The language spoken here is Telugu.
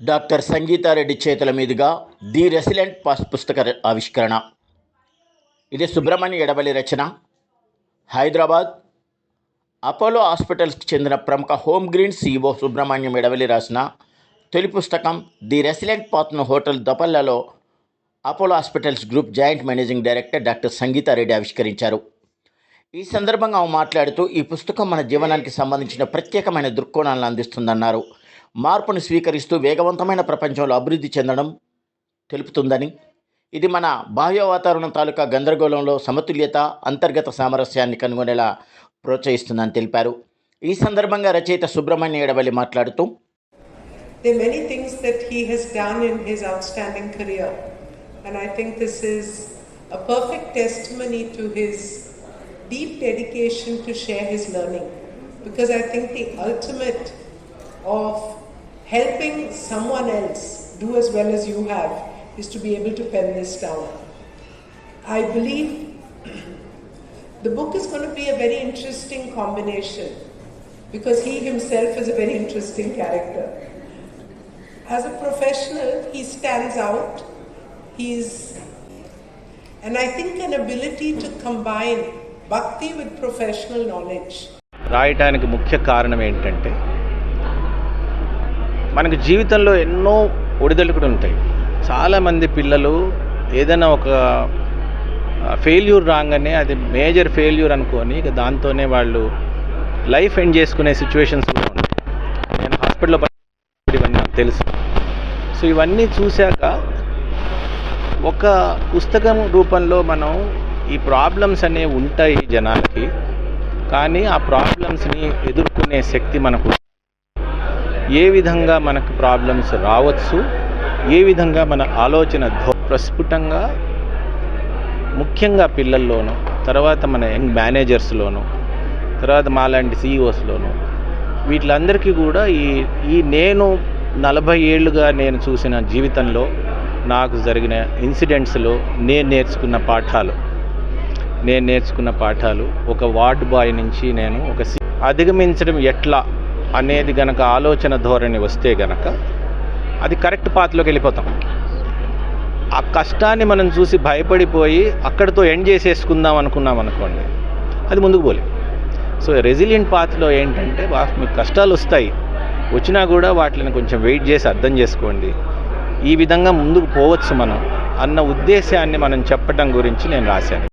డాక్టర్ సంగీతారెడ్డి చేతుల మీదుగా ది రెసిలెంట్ పాస్ పుస్తక ఆవిష్కరణ. ఇది సుబ్రహ్మణ్య ఎడబలి రచన. హైదరాబాద్. అపోలో హాస్పిటల్స్కి చెందిన ప్రముఖ home green CEO Subrahmanyam Edavali రాసిన తొలి పుస్తకం ది రెసిలెంట్ పాత్ను hotel దపల్లలో Apollo hospitals group joint managing director doctor Sangeetha Reddy ఆవిష్కరించారు. ఈ సందర్భంగా ఆమె మాట్లాడుతూ ఈ పుస్తకం మన జీవనానికి సంబంధించిన ప్రత్యేకమైన దృక్కోణాలను అందిస్తుందన్నారు. మార్పును స్వీకరిస్తూ వేగవంతమైన ప్రపంచంలో అభివృద్ధి చెందడం తెలుపుతుందని ఇది మన బాహ్య వాతావరణం తాలూకా గందరగోళంలో సమతుల్యత అంతర్గత సామరస్యాన్ని కనుగొనేలా ప్రోత్సహిస్తుందని తెలిపారు ఈ సందర్భంగా రచయిత సుబ్రహ్మణ్య ఎడవల్లి మాట్లాడుతూ There are many things that he has done in his outstanding career, and I think this is a perfect testimony to his deep dedication to share his learning. Because I think the ultimate of helping someone else do as well as you have is to be able to pen this down. I believe the book is going to be a very interesting combination because he himself is a very interesting character. As a professional, he stands out. He's, and I think an ability to combine bhakti with professional knowledge. రాయటానికి ముఖ్య కారణం ఏంటంటే మనకు జీవితంలో ఎన్నో ఒడిదొడుకులు ఉంటాయి. చాలామంది పిల్లలు ఏదైనా ఒక ఫెయిల్యూర్ రాగానే అది మేజర్ ఫెయిల్యూర్ అనుకొని ఇక దాంతోనే వాళ్ళు లైఫ్ ఎండ్ చేసుకునే సిచ్యువేషన్స్ కూడా ఉంటాయి. నేను హాస్పిటల్లో ఇవన్నీ నాకు తెలుసు. సో ఇవన్నీ చూశాక ఒక పుస్తకం రూపంలో మనం ఈ ప్రాబ్లమ్స్ అనేవి ఉంటాయి జనాలకి కానీ ఆ ప్రాబ్లమ్స్ని ఎదుర్కొనే శక్తి మనకు ఏ విధంగా మనకు ప్రాబ్లమ్స్ రావచ్చు ఏ విధంగా మన ఆలోచన ధో ప్రస్ఫుటంగా ముఖ్యంగా పిల్లల్లోనూ తర్వాత మన యంగ్ మేనేజర్స్లోను తర్వాత మాలాంటి సీఈఓస్లోను వీటిలందరికీ కూడా ఈ ఈ నేను నలభై ఏళ్ళుగా నేను చూసిన జీవితంలో నాకు జరిగిన ఇన్సిడెంట్స్లో నేను నేర్చుకున్న పాఠాలు. నేను నేర్చుకున్న పాఠాలు ఒక వార్డ్ బాయ్ నుంచి నేను ఒక అధిగమించడం ఎట్లా? అనేది గనక ఆలోచన ధోరణి వస్తే గనక అది కరెక్ట్ పాత్లోకి వెళ్ళిపోతాం. ఆ కష్టాన్ని మనం చూసి భయపడిపోయి అక్కడితో ఎండ్ చేసేసుకుందాం అనుకున్నాం అనుకోండి అది ముందుకు పోలే. సో రెసిలియంట్ పాత్లో ఏంటంటే మీకు కష్టాలు వస్తాయి. వచ్చినా కూడా వాటిని కొంచెం వెయిట్ చేసి అర్థం చేసుకోండి. ఈ విధంగా ముందుకు పోవచ్చు మనం అన్న ఉద్దేశాన్ని మనం చెప్పడం గురించి నేను రాశాను.